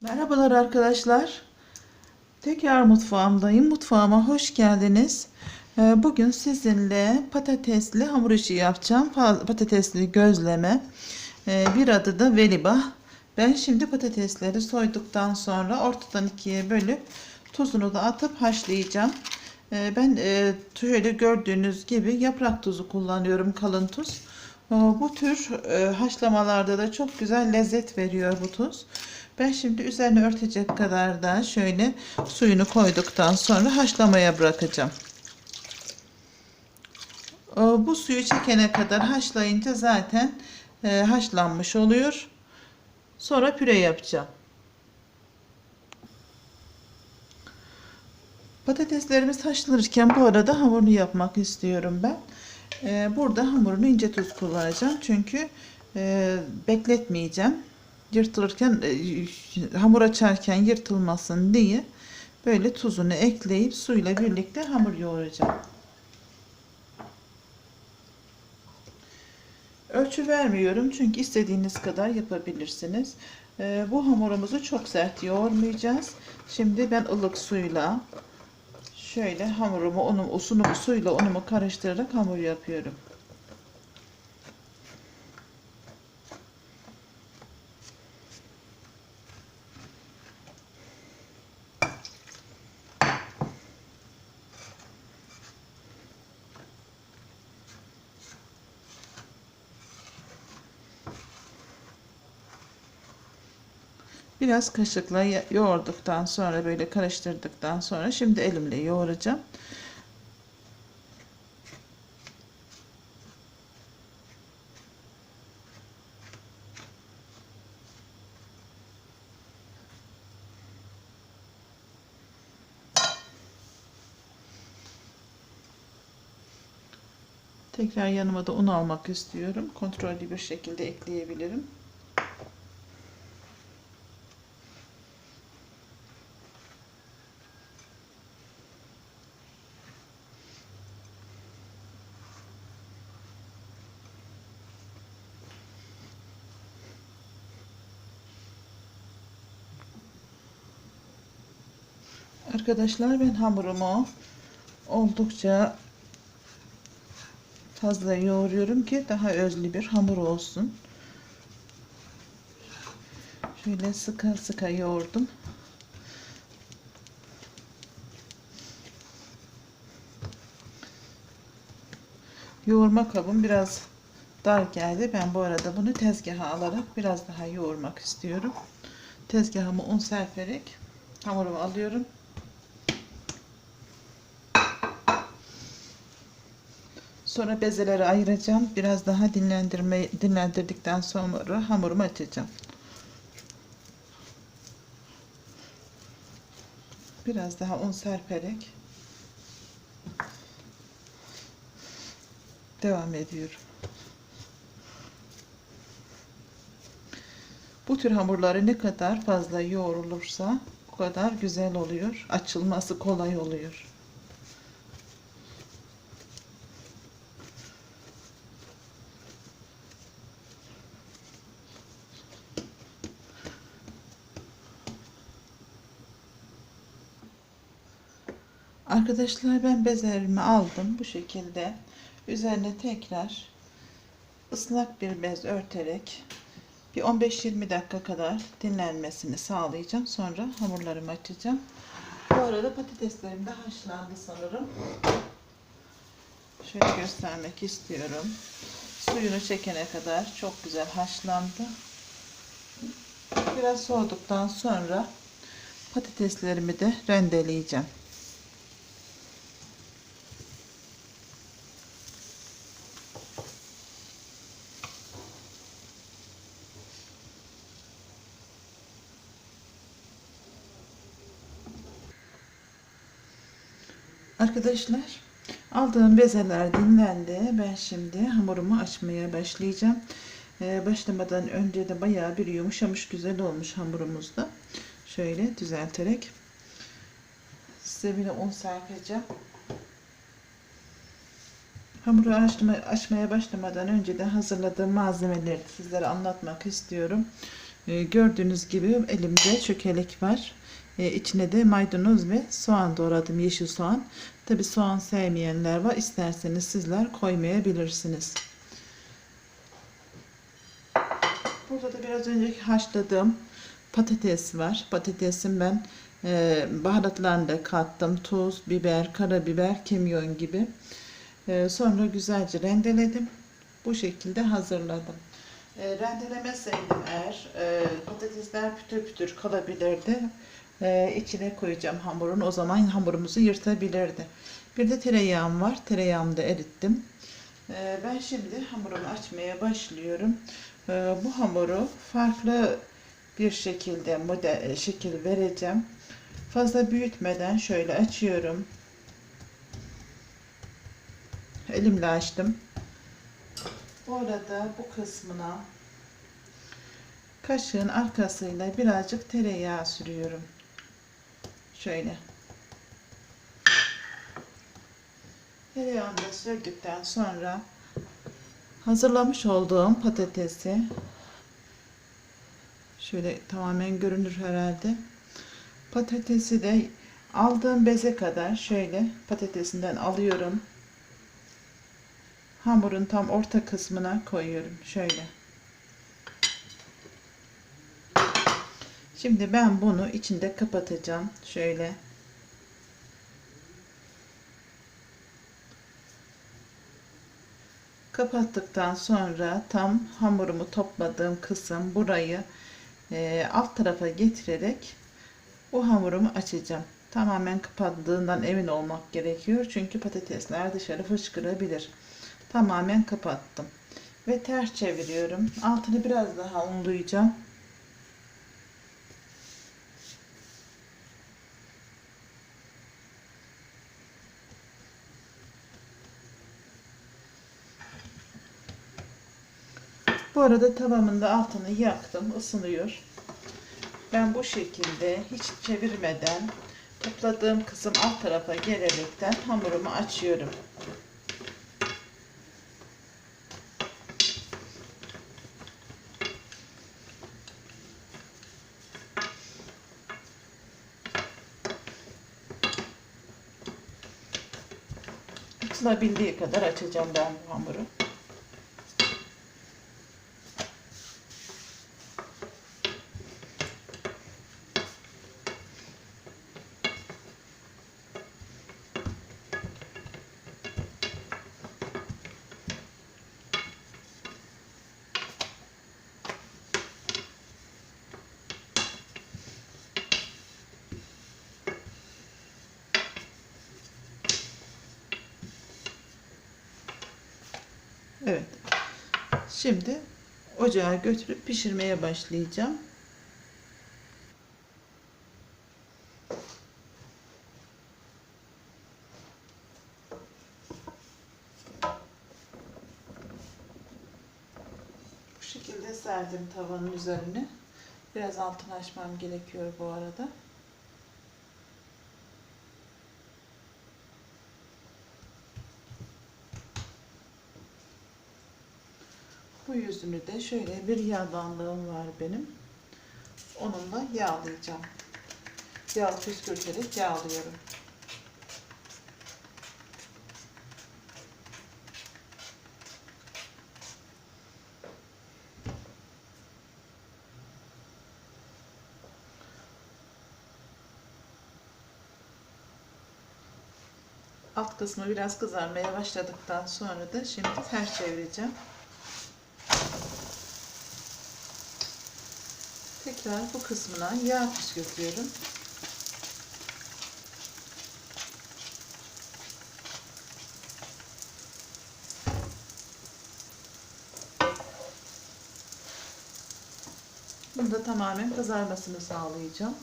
Merhabalar arkadaşlar. Tekrar mutfağımdayım. Mutfağıma hoş geldiniz. Ee, Bugün sizinle patatesli hamur işi yapacağım. Pa- Patatesli gözleme. Ee, Bir adı da veliba. Ben şimdi patatesleri soyduktan sonra ortadan ikiye bölüp tuzunu da atıp haşlayacağım. Ee, Ben e, şöyle gördüğünüz gibi yaprak tuzu kullanıyorum kalın tuz. Bu tür e, haşlamalarda da çok güzel lezzet veriyor bu tuz. Ben şimdi üzerine örtecek kadar da şöyle suyunu koyduktan sonra haşlamaya bırakacağım. Bu suyu çekene kadar haşlayınca zaten e, haşlanmış oluyor. Sonra püre yapacağım. Patateslerimiz haşlanırken bu arada hamurunu yapmak istiyorum ben. Ee, Burada hamurunu ince tuz kullanacağım. Çünkü e, bekletmeyeceğim. Yırtılırken e, hamur açarken yırtılmasın diye böyle tuzunu ekleyip suyla birlikte hamur yoğuracağım. Ölçü vermiyorum çünkü istediğiniz kadar yapabilirsiniz. Ee, bu hamurumuzu çok sert yoğurmayacağız. Şimdi ben ılık suyla şöyle hamurumu, unumu, usunumu suyla unumu karıştırarak hamur yapıyorum. Biraz kaşıkla yoğurduktan sonra böyle karıştırdıktan sonra şimdi elimle yoğuracağım. Tekrar yanıma da un almak istiyorum. Kontrollü bir şekilde ekleyebilirim. Arkadaşlar ben hamurumu oldukça fazla yoğuruyorum ki daha özlü bir hamur olsun. Şöyle sıka sıka yoğurdum. Yoğurma kabım biraz dar geldi. Ben bu arada bunu tezgaha alarak biraz daha yoğurmak istiyorum. Tezgahıma un serperek hamurumu alıyorum. Sonra bezeleri ayıracağım. Biraz daha dinlendirme dinlendirdikten sonra hamurumu açacağım. Biraz daha un serperek devam ediyorum. Bu tür hamurları ne kadar fazla yoğrulursa o kadar güzel oluyor. Açılması kolay oluyor. Arkadaşlar ben bezelerimi aldım bu şekilde. Üzerine tekrar ıslak bir bez örterek bir 15-20 dakika kadar dinlenmesini sağlayacağım. Sonra hamurlarımı açacağım. Bu arada patateslerim de haşlandı sanırım. Şöyle göstermek istiyorum. Suyunu çekene kadar çok güzel haşlandı. Biraz soğuduktan sonra patateslerimi de rendeleyeceğim. Arkadaşlar aldığım bezeler dinlendi. Ben şimdi hamurumu açmaya başlayacağım. Ee, başlamadan önce de bayağı bir yumuşamış güzel olmuş hamurumuzda. Şöyle düzelterek size bir de un serpeceğim. Hamuru açma, açmaya başlamadan önce de hazırladığım malzemeleri sizlere anlatmak istiyorum. E, gördüğünüz gibi elimde çökelek var. E, içine de maydanoz ve soğan doğradım. Yeşil soğan. Tabi soğan sevmeyenler var. İsterseniz sizler koymayabilirsiniz. Burada da biraz önceki haşladığım patates var. Patatesin ben e, baharatlarını da kattım. Tuz, biber, karabiber, kimyon gibi. E, sonra güzelce rendeledim. Bu şekilde hazırladım. E, rendelemeseydim eğer e, patatesler pütür pütür kalabilirdi. E, içine koyacağım hamurun. O zaman hamurumuzu yırtabilirdi. Bir de tereyağım var. Tereyağımı da erittim. E, ben şimdi hamurumu açmaya başlıyorum. E, bu hamuru farklı bir şekilde model şekil vereceğim. Fazla büyütmeden şöyle açıyorum. Elimle açtım. Bu arada bu kısmına kaşığın arkasıyla birazcık tereyağı sürüyorum. Şöyle. Tereyağını da sürdükten sonra hazırlamış olduğum patatesi şöyle tamamen görünür herhalde. Patatesi de aldığım beze kadar şöyle patatesinden alıyorum. Hamurun tam orta kısmına koyuyorum. Şöyle. Şimdi ben bunu içinde kapatacağım. Şöyle. Kapattıktan sonra tam hamurumu topladığım kısım burayı e, alt tarafa getirerek bu hamurumu açacağım. Tamamen kapattığından emin olmak gerekiyor. Çünkü patatesler dışarı fışkırabilir. Tamamen kapattım. Ve ters çeviriyorum. Altını biraz daha unlayacağım. Bu arada tavamın da altını yaktım. ısınıyor. Ben bu şekilde hiç çevirmeden topladığım kısım alt tarafa gelerekten hamurumu açıyorum. Açılabildiği kadar açacağım ben hamuru. Evet. Şimdi ocağa götürüp pişirmeye başlayacağım. Bu şekilde serdim tavanın üzerine. Biraz altını açmam gerekiyor bu arada. Bu yüzünü de şöyle bir yağdanlığım var benim. Onunla yağlayacağım. Yağ püskürterek yağlıyorum. Alt kısmı biraz kızarmaya başladıktan sonra da şimdi ters çevireceğim. Tekrar bu kısmına yağ püskürtüyorum. Bunda tamamen kızarmasını sağlayacağım.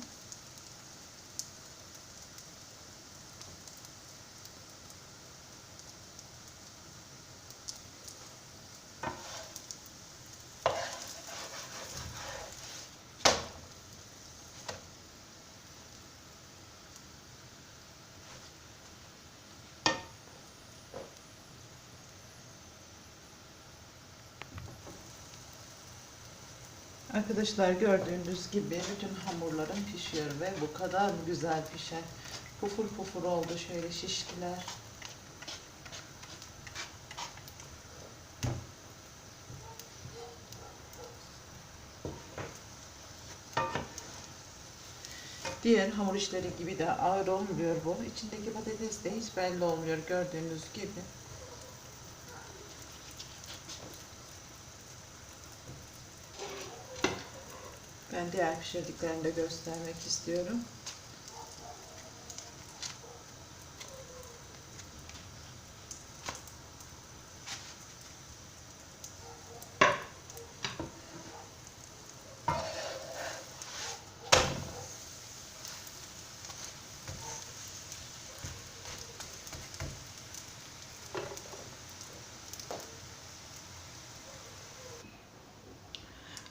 Arkadaşlar gördüğünüz gibi bütün hamurlarım pişiyor ve bu kadar güzel pişer. Pufur pufur oldu şöyle şiştiler. Diğer hamur işleri gibi de ağır olmuyor bu. İçindeki patates de hiç belli olmuyor gördüğünüz gibi. Diğer pişirdiklerini de göstermek istiyorum.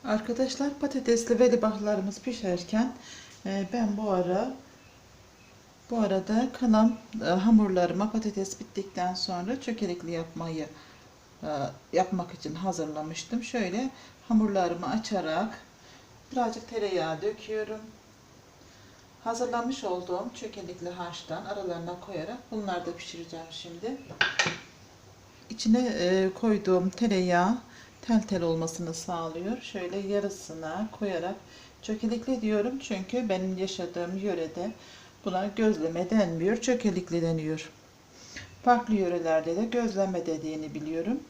Arkadaşlar patatesli velibahlarımız pişerken e, ben bu ara bu arada kanam e, hamurlarıma patates bittikten sonra çökelikli yapmayı e, yapmak için hazırlamıştım. Şöyle hamurlarımı açarak birazcık tereyağı döküyorum. Hazırlamış olduğum çökelikli harçtan aralarına koyarak bunları da pişireceğim şimdi. İçine e, koyduğum tereyağı tel tel olmasını sağlıyor. Şöyle yarısına koyarak çökelikli diyorum çünkü benim yaşadığım yörede buna gözleme denmiyor, çökelikli deniyor. Farklı yörelerde de gözleme dediğini biliyorum.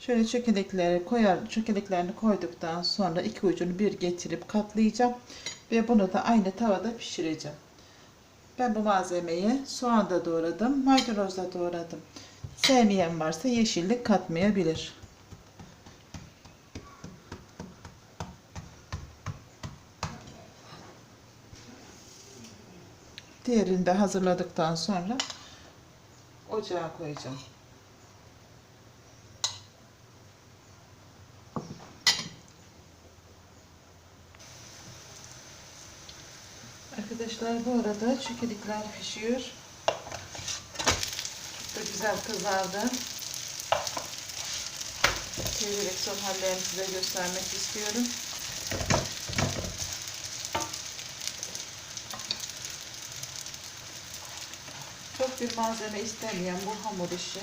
Şöyle çökelikleri koyar, çökeliklerini koyduktan sonra iki ucunu bir getirip katlayacağım ve bunu da aynı tavada pişireceğim. Ben bu malzemeyi soğanda doğradım, maydanozda doğradım. Sevmeyen varsa yeşillik katmayabilir. Diğerini de hazırladıktan sonra ocağa koyacağım. Arkadaşlar bu arada çökelikler pişiyor. Güzel kızardı. Çevirerek son hallerini size göstermek istiyorum. Çok bir malzeme istemeyen bu hamur işi.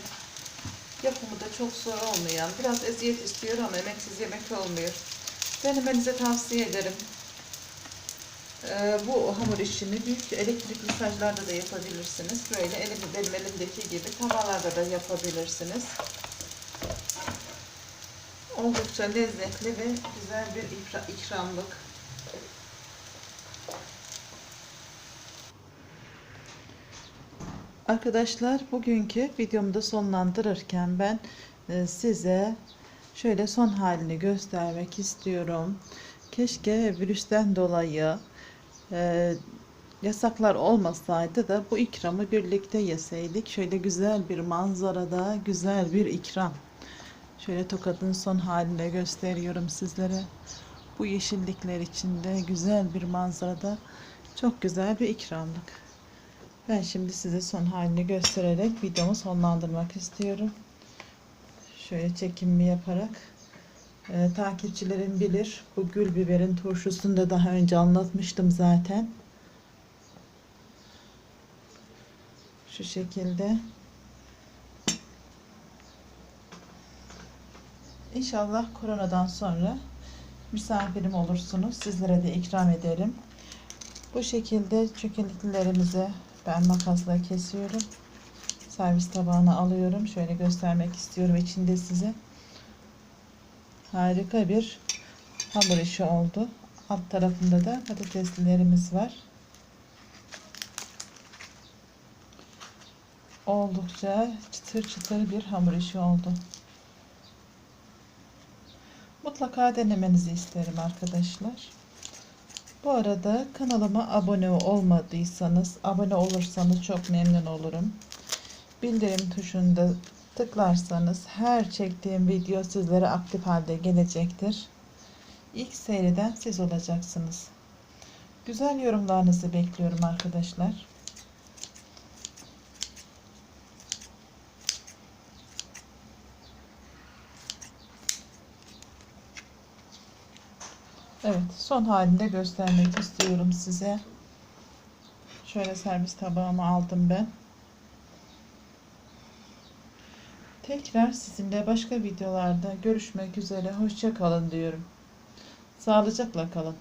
Yapımı da çok zor olmayan, biraz eziyet istiyor ama emeksiz yemek olmuyor. Denemenize tavsiye ederim. Ee, bu hamur işini büyük elektrikli saclarda da yapabilirsiniz. Böyle elim, benim elimdeki gibi tavalarda da yapabilirsiniz. Oldukça lezzetli ve güzel bir ikramlık. Arkadaşlar bugünkü videomu da sonlandırırken ben e, size şöyle son halini göstermek istiyorum. Keşke virüsten dolayı e, yasaklar olmasaydı da bu ikramı birlikte yeseydik. Şöyle güzel bir manzarada güzel bir ikram. Şöyle tokadın son haline gösteriyorum sizlere. Bu yeşillikler içinde güzel bir manzarada çok güzel bir ikramlık. Ben şimdi size son halini göstererek videomu sonlandırmak istiyorum. Şöyle çekimimi yaparak e, takipçilerim bilir. Bu gül biberin turşusunu da daha önce anlatmıştım zaten. Şu şekilde. İnşallah koronadan sonra misafirim olursunuz. Sizlere de ikram ederim. Bu şekilde çökeliklerimizi ben makasla kesiyorum. Servis tabağına alıyorum. Şöyle göstermek istiyorum içinde size. Harika bir hamur işi oldu. Alt tarafında da patateslilerimiz var. Oldukça çıtır çıtır bir hamur işi oldu. Mutlaka denemenizi isterim arkadaşlar. Bu arada kanalıma abone olmadıysanız abone olursanız çok memnun olurum. Bildirim tuşunu da tıklarsanız her çektiğim video sizlere aktif halde gelecektir. İlk seyreden siz olacaksınız. Güzel yorumlarınızı bekliyorum arkadaşlar. Evet, son halinde göstermek istiyorum size. Şöyle servis tabağımı aldım ben. Tekrar sizinle başka videolarda görüşmek üzere. Hoşça kalın diyorum. Sağlıcakla kalın.